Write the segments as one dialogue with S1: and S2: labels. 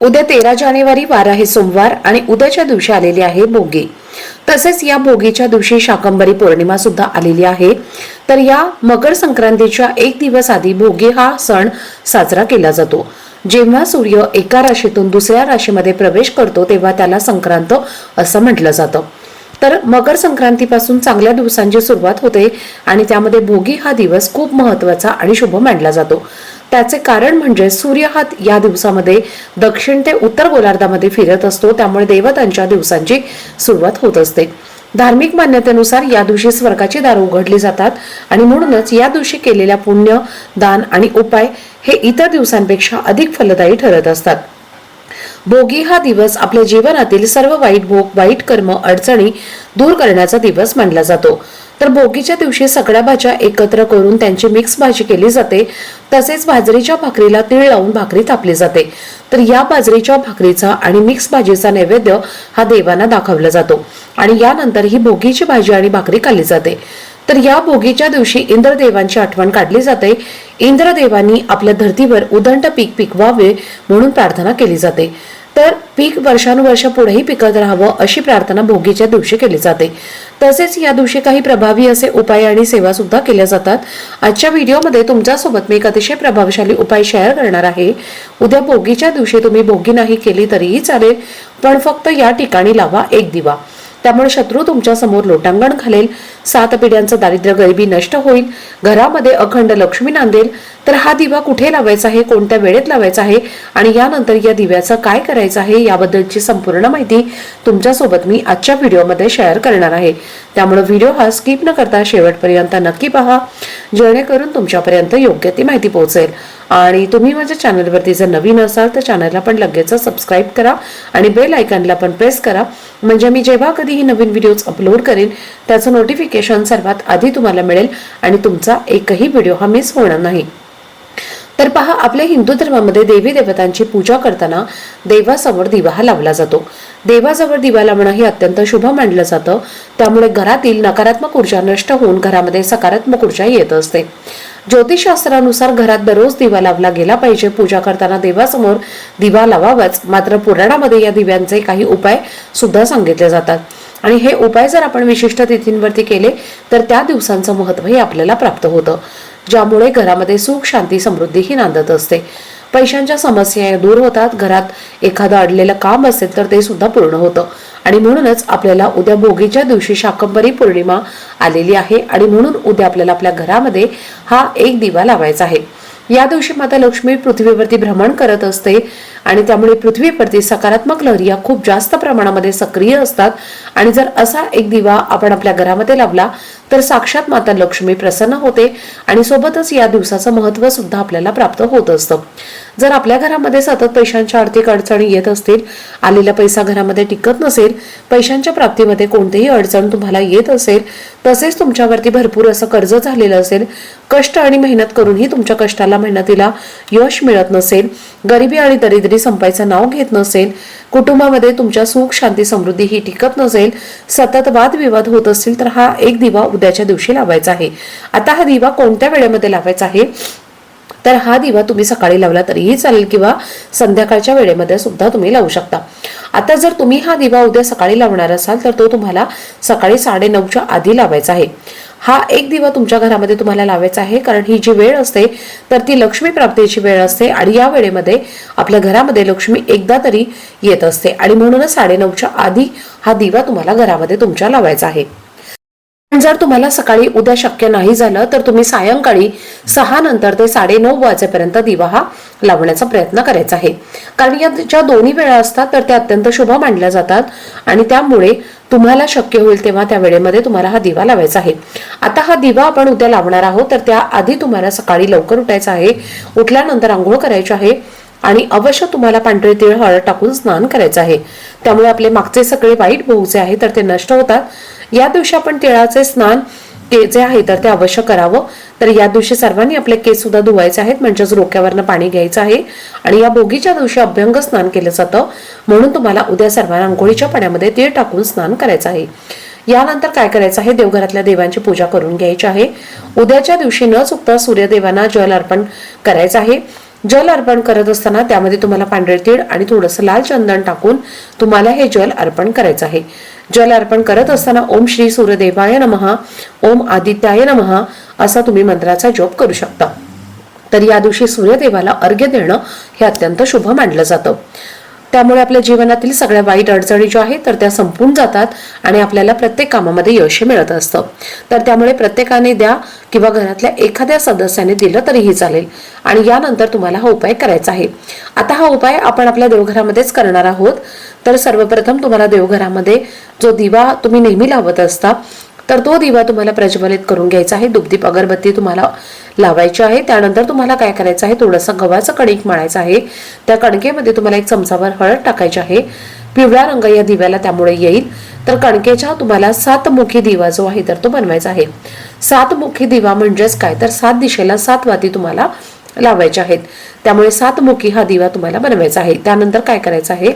S1: उद्या तेरा जानेवारी वार आहे सोमवार आणि उद्याच्या दिवशी आलेली आहे भोगी तसेच या भोगीच्या दिवशी शाकंबरी पौर्णिमा सुद्धा आलेली आहे. तर या मकर संक्रांतीच्या एक दिवस आधी भोगी हा सण साजरा केला जातो. जेव्हा सूर्य एका राशीतून दुसऱ्या राशीमध्ये प्रवेश करतो तेव्हा त्याला संक्रांत असं म्हटलं जातं. तर मकर संक्रांतीपासून चांगल्या दिवसांची सुरुवात होते आणि त्यामध्ये भोगी हा दिवस खूप महत्त्वाचा आणि शुभ मानला जातो. त्याचे कारण म्हणजे सूर्य हा या दिवसामध्ये दक्षिण ते उत्तर गोलार्धामध्ये फिरत असतो त्यामुळे देवतांच्या दिवसांची सुरुवात होत असते. धार्मिक मान्यतेनुसार या दिवशी स्वर्गाची दार उघडली जातात आणि म्हणूनच या दिवशी केलेल्या पुण्य दान आणि उपाय हे इतर दिवसांपेक्षा अधिक फलदायी ठरत असतात. भोगी हा दिवस आपल्या जीवनातील सर्व वाईट भोग वाईट कर्म अडचणी दूर करण्याचा दिवस मानला जातो. तर भोगीच्या दिवशी सगळ्या भाज्या एकत्र करून त्यांची मिक्स भाजी केली जाते. तसेच बाजरीच्या भाकरीला तीळ लावून भाकरी थापली जाते. तर या बाजरीच्या भाकरीचा आणि मिक्स भाजीचा नैवेद्य हा देवांना दाखवला जातो. आणि यानंतर ही भोगीची भाजी आणि भाकरी खाल्ली जाते. तर या भोगीच्या दिवशी इंद्रदेवांची आठवण काढली जाते. इंद्रदेवांनी आपल्या धर्तीवर उदंड पीक पिकवावे म्हणून प्रार्थना केली जाते. तर पीक वर्षानुवर्ष पुढेही पिकत राहावं अशी प्रार्थना भोगीच्या दिवशी केली जाते. तसेच या दिवशी काही प्रभावी असे उपाय आणि सेवा सुद्धा केल्या जातात. आजच्या व्हिडिओमध्ये तुमच्यासोबत मी एक अतिशय प्रभावशाली उपाय शेअर करणार आहे. उद्या भोगीच्या दिवशी तुम्ही भोगी नाही केली तरीही चालेल पण फक्त या ठिकाणी लावा एक दिवा. त्यामुळे शत्रू तुमच्यासमोर लोटांगण घालेल. सात पिढ्यांचं दारिद्र्य गरिबी नष्ट होईल. घरामध्ये अखंड लक्ष्मी नांदेल. तर हा दिवा कुठे लावायचा आहे? कोणत्या वेळेत लावायचा आहे? आणि यानंतर या दिव्याचं काय करायचं आहे? याबद्दलची संपूर्ण माहिती तुमच्यासोबत मी आजच्या व्हिडिओमध्ये शेअर करणार आहे. त्यामुळे व्हिडिओ हा स्किप न करता शेवटपर्यंत नक्की पहा. जेणेकरून तुमच्यापर्यंत योग्य ती माहिती पोहोचेल. आणि तुम्ही माझ्या चॅनलवरती जर नवीन असाल तर चॅनलला पण लगेच सबस्क्राईब करा आणि बेल आयकॉनला पण प्रेस करा. म्हणजे मी जेव्हा कधीही नवीन व्हिडिओज अपलोड करेन त्याचं नोटिफिकेशन नोटिफिकेशन सर्वात आधी तुम्हाला मिळेल आणि तुमचा एकही व्हिडिओ हा मिस होणार नाही. तर पहा आपल्या हिंदू धर्मामध्ये देवी देवतांची पूजा करताना देवासमोर दिवा हा लावला जातो. देवाजवळ दिवा लावणं हे अत्यंत शुभ मानलं जातं. त्यामुळे घरातील नकारात्मक ऊर्जा नष्ट होऊन घरामध्ये सकारात्मक ऊर्जा येत असते. ज्योतिषशास्त्रानुसार घरात दररोज दिवा लावला गेला पाहिजे. पूजा करताना देवासमोर दिवा लावावाच. मात्र पुराणामध्ये या दिव्यांचे काही उपाय सुद्धा सांगितले जातात. आणि हे उपाय जर आपण विशिष्ट तिथींवरती केले तर त्या दिवसांचं महत्त्वही आपल्याला प्राप्त होतं. ज्यामुळे घरामध्ये सुख शांती समृद्धीही नांदत असते. पैशांच्या समस्या दूर होतात. घरात एखादं अडलेलं काम असेल तर ते सुद्धा पूर्ण होतं. आणि म्हणूनच आपल्याला उद्या भोगीच्या दिवशी शाकंभरी पौर्णिमा आलेली आहे. आणि म्हणून उद्या आपल्याला आपल्या घरामध्ये हा एक दिवा लावायचा आहे. या दिवशी माता लक्ष्मी पृथ्वीवरती भ्रमण करत असते आणि त्यामुळे पृथ्वीवरती सकारात्मक लहरी या खूप जास्त प्रमाणामध्ये सक्रिय असतात. आणि जर असा एक दिवा आपण आपल्या घरामध्ये लावला तर साक्षात माता लक्ष्मी प्रसन्न होते आणि सोबतच या दिवसाचं महत्त्व सुद्धा आपल्याला प्राप्त होत असतं. जर आपल्या घरामध्ये सतत पैशांच्या आर्थिक अडचणी येत असतील आलेला पैसा घरामध्ये टिकत नसेल पैशांच्या प्राप्तीमध्ये कोणतीही अडचण तुम्हाला येत असेल तसेच तुमच्यावरती भरपूर असं कर्ज झालेलं असेल कष्ट आणि मेहनत करूनही तुमच्या कष्टाला मेहनतीला यश मिळत नसेल गरिबी आणि दरिद्री संपायचं नाव घेत नसेल कुटुंबामध्ये तुमच्या सुख शांती समृद्धी ही टिकत नसेल सतत वादविवाद होत असतील तर हा एक दिवा उद्याच्या दिवशी लावायचा आहे. आता हा दिवा कोणत्या वेळेमध्ये लावायचा आहे? तर हा दिवा तुम्ही सकाळी लावला तरीही चालेल किंवा संध्याकाळच्या वेळेमध्ये सुद्धा तुम्ही लावू शकता. आता जर तुम्ही हा दिवा उद्या सकाळी लावणार असाल तर तो तुम्हाला सकाळी साडे नऊच्या आधी लावायचा आहे. हा एक दिवा तुमच्या घरामध्ये तुम्हाला लावायचा आहे कारण ही जी वेळ असते तर ती लक्ष्मी प्राप्तीची वेळ असते आणि या वेळेमध्ये आपल्या घरामध्ये लक्ष्मी एकदा तरी येत असते. आणि म्हणूनच साडे नऊच्या आधी हा दिवा तुम्हाला घरामध्ये तुमच्या लावायचा आहे. जर तुम्हाला सकाळी उद्या शक्य नाही झालं तर तुम्ही सायंकाळी सहा नंतर ते साडे नऊ वाजेपर्यंत दिवा हा लावण्याचा प्रयत्न करायचा आहे. कारण या ज्या दोन्ही वेळा असतात तर त्या अत्यंत शुभ मानल्या जातात. आणि त्यामुळे तुम्हाला शक्य होईल तेव्हा त्या वेळेमध्ये तुम्हाला हा दिवा लावायचा आहे. आता हा दिवा आपण उद्या लावणार आहोत तर त्या आधी तुम्हाला सकाळी लवकर उठायचं आहे. उठल्यानंतर आंघोळ करायची आहे आणि अवश्य तुम्हाला पांढरे तिळ हळद टाकून स्नान करायचं आहे. त्यामुळे आपले मागचे सगळे वाईट भोगचे आहे तर ते नष्ट होतात. या दिवशी आपण तिळाचे स्नान जे आहे तर ते अवश्य करावं. तर या दिवशी सर्वांनी आपले केस सुद्धा धुवायचे आहेत म्हणजेच डोक्यावरनं पाणी घ्यायचं आहे. आणि या भोगीच्या दिवशी अभ्यंग स्नान केलं जातं. म्हणून तुम्हाला उद्या सर्वांना आंघोळीच्या पाण्यामध्ये तीळ टाकून स्नान करायचं आहे. यानंतर काय करायचं आहे? देवघरातल्या देवांची पूजा करून घ्यायची आहे. उद्याच्या दिवशी न चुकता सूर्यदेवांना जल अर्पण करायचं आहे. जल अर्पण करत असताना त्यामध्ये तुम्हाला पांढरे तीळ आणि थोडंसं लाल चंदन टाकून तुम्हाला हे जल अर्पण करायचं आहे. जल अर्पण करत असताना ओम श्री सूर्यदेवाय नमहा ओम आदित्याय नमहा असा तुम्ही मंत्राचा जप करू शकता. तर या दिवशी सूर्यदेवाला अर्घ्य देणं हे अत्यंत शुभ मानलं जातं. त्यामुळे आपल्या जीवनातील सगळ्या वाईट अडचणी ज्या आहेत तर त्या संपून जातात आणि आपल्याला प्रत्येक कामामध्ये यश मिळत असतं. तर त्यामुळे प्रत्येकाने द्या किंवा घरातल्या एखाद्या सदस्याने दिलं तरीही चालेल. आणि यानंतर तुम्हाला हा उपाय करायचा आहे. आता हा उपाय आपण आपल्या देवघरामध्येच करणार आहोत. तर सर्वप्रथम तुम्हाला देवघरामध्ये जो दिवा तुम्ही नेहमी लावत असता तर तो दिवा तुम्हाला प्रज्वलित करून घ्यायचा आहे. दुपदीप अगरबत्ती तुम्हाला लावायची आहे. त्यानंतर तुम्हाला काय करायचं आहे? थोडंसं गव्हाचं कणिक मळायचं आहे. त्या कणकेमध्ये तुम्हाला एक चमचाभर हळद टाकायची आहे. पिवळा रंग या दिव्याला त्यामुळे येईल. तर कणकेच्या तुम्हाला सातमुखी दिवा जो आहे तर तो बनवायचा आहे. सातमुखी दिवा म्हणजेच काय? तर सात दिशेला सात वाती तुम्हाला लावायचे आहेत. त्यामुळे सातमुखी हा दिवा तुम्हाला बनवायचा आहे. त्यानंतर काय करायचं आहे?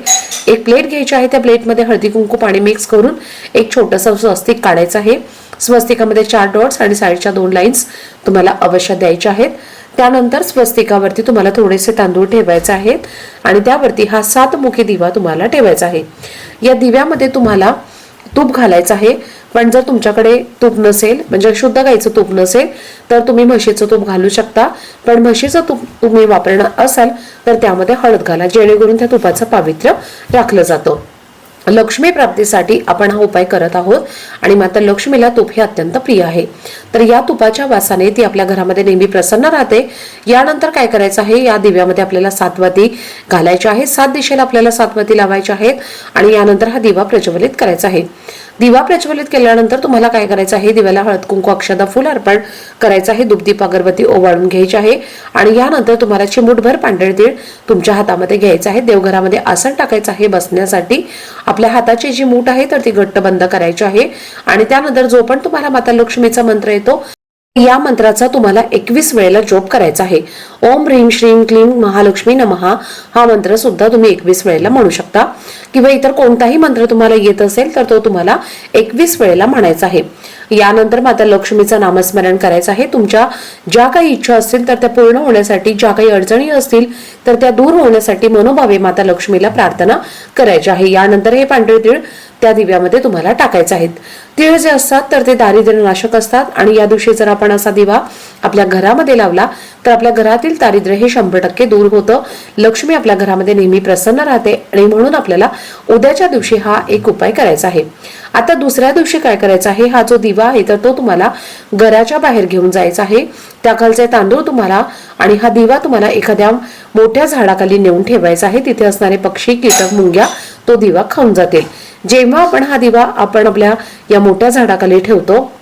S1: एक प्लेट घ्यायची आहे. त्या प्लेटमध्ये हळदी कुंकू पाणी मिक्स करून एक छोटंसं स्वस्तिक काढायचं आहे. स्वस्तिकामध्ये चार डॉट्स आणि साईडच्या दोन लाईन्स तुम्हाला अवश्य द्यायच्या आहेत. त्यानंतर स्वस्तिकावरती तुम्हाला थोडेसे तांदूळ ठेवायचे आहेत आणि त्यावरती हा सातमुखी दिवा तुम्हाला ठेवायचा आहे. या दिव्यामध्ये तुम्हाला तूप घालायचं आहे. पण जर तुमच्याकडे तूप नसेल म्हणजे शुद्ध गाईचं तूप नसेल तर तुम्ही म्हशीचं तूप घालू शकता. पण म्हशीचं तूप तुम्ही वापरणार असाल तर त्यामध्ये हळद घाला जेणेकरून त्या तुपाचं पावित्र्य राखलं जातं. लक्ष्मी प्राप्तीसाठी आपण हा उपाय करत आहोत आणि माता लक्ष्मीला तूप हे अत्यंत प्रिय आहे. तर या तुपाच्या वासाने ती आपल्या घरामध्ये नेहमी प्रसन्न राहते. यानंतर काय करायचं आहे? या दिव्यामध्ये आपल्याला सातवाती घालायच्या आहे सात दिशेला आपल्याला सातवाती लावायच्या आहेत आणि यानंतर हा दिवा प्रज्वलित करायचा आहे. दिवा प्रज्वलित केल्यानंतर तुम्हाला काय करायचं आहे? दिव्याला हळद कुंकू अक्षदा फुल अर्पण करायचं आहे. दुपदीप अगरबत्ती ओवाळून घ्यायची आहे. आणि यानंतर तुम्हाला चिमूटभर पांढरे तीळ तुमच्या हातामध्ये घ्यायचं आहे. देवघरामध्ये आसन टाकायचं आहे बसण्यासाठी. आपल्या हाताची जी मूठ आहे तर ती घट्ट बंद करायची आहे. आणि त्यानंतर जो पण तुम्हाला माता लक्ष्मीचा मंत्र येतो या मंत्राचा तुम्हाला एकवीस वेळेला जोप करायचा आहे. ओम ह्रीम श्रीम क्लीम महालक्ष्मी नमहा हा मंत्र सुद्धा तुम्ही एकवीस वेळेला म्हणू शकता. किंवा इतर कोणताही मंत्र तुम्हाला येत असेल तर तो तुम्हाला एकवीस वेळेला म्हणायचा आहे. यानंतर माता लक्ष्मीचं नामस्मरण करायचं आहे. तुमच्या ज्या काही इच्छा असतील तर त्या पूर्ण होण्यासाठी ज्या काही अडचणी असतील तर त्या दूर होण्यासाठी मनोभावे माता लक्ष्मीला प्रार्थना करायची आहे. यानंतर हे पांढरे तीळ त्या दिव्यामध्ये तुम्हाला टाकायचे आहेत. तीळ जे असतात तर ते दारिद्र्य नाशक असतात आणि या दिवशी जर आपण असा दिवा आपल्या घरामध्ये लावला तर आपल्या घरातील दारिद्र्य हे शंभर टक्के दूर होतं. लक्ष्मी आपल्या घरामध्ये नेहमी प्रसन्न राहते आणि म्हणून आपल्याला उद्याच्या दिवशी हा एक उपाय करायचा आहे. आता दुसऱ्या दिवशी काय करायचं आहे? हा जो दिवा आहे तर तो तुम्हाला घराच्या बाहेर घेऊन जायचा आहे. त्याखालचे तांदूळ तुम्हाला आणि हा दिवा तुम्हाला एखाद्या मोठ्या झाडाखाली नेऊन ठेवायचा आहे. तिथे असणारे पक्षी कीटक मुंग्या तो दिवा खाऊन जातील. जेव्हा आपण हा दिवा आपण आपल्या या मोठ्या झाडाखाली ठेवतो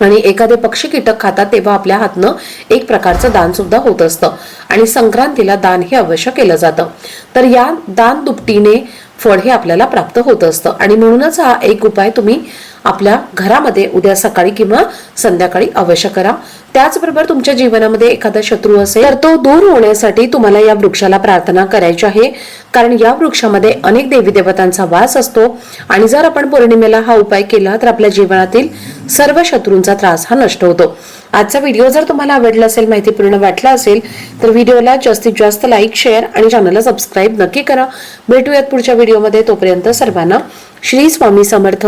S1: आणि एखादे पक्षी कीटक खातात तेव्हा आपल्या हातनं एक प्रकारचं दान सुद्धा होत असतं. आणि संक्रांतीला दान हे अवश्य केलं जातं. तर या दान दुपटीने फळ हे आपल्याला प्राप्त होत असतं. आणि म्हणूनच हा एक उपाय तुम्ही आपल्या घरामध्ये उद्या सकाळी किंवा संध्याकाळी अवश्य करा. त्याचबरोबर तुमच्या जीवनामध्ये एखादा शत्रू असेल तर तो दूर होण्यासाठी तुम्हाला या वृक्षाला प्रार्थना करायची आहे. कारण या वृक्षामध्ये अनेक देवी देवतांचा वास असतो आणि जर आपण पौर्णिमेला हा उपाय केला तर आपल्या जीवनातील सर्व शत्रूंचा त्रास हा नष्ट होतो. आजचा व्हिडिओ जर तुम्हाला आवडला असेल माहितीपूर्ण वाटला असेल तर व्हिडिओला जास्तीत जास्त लाईक शेअर आणि चॅनलला सबस्क्राईब नक्की करा. भेटूयात पुढच्या व्हिडिओमध्ये. तोपर्यंत सर्वांना श्री स्वामी समर्थ.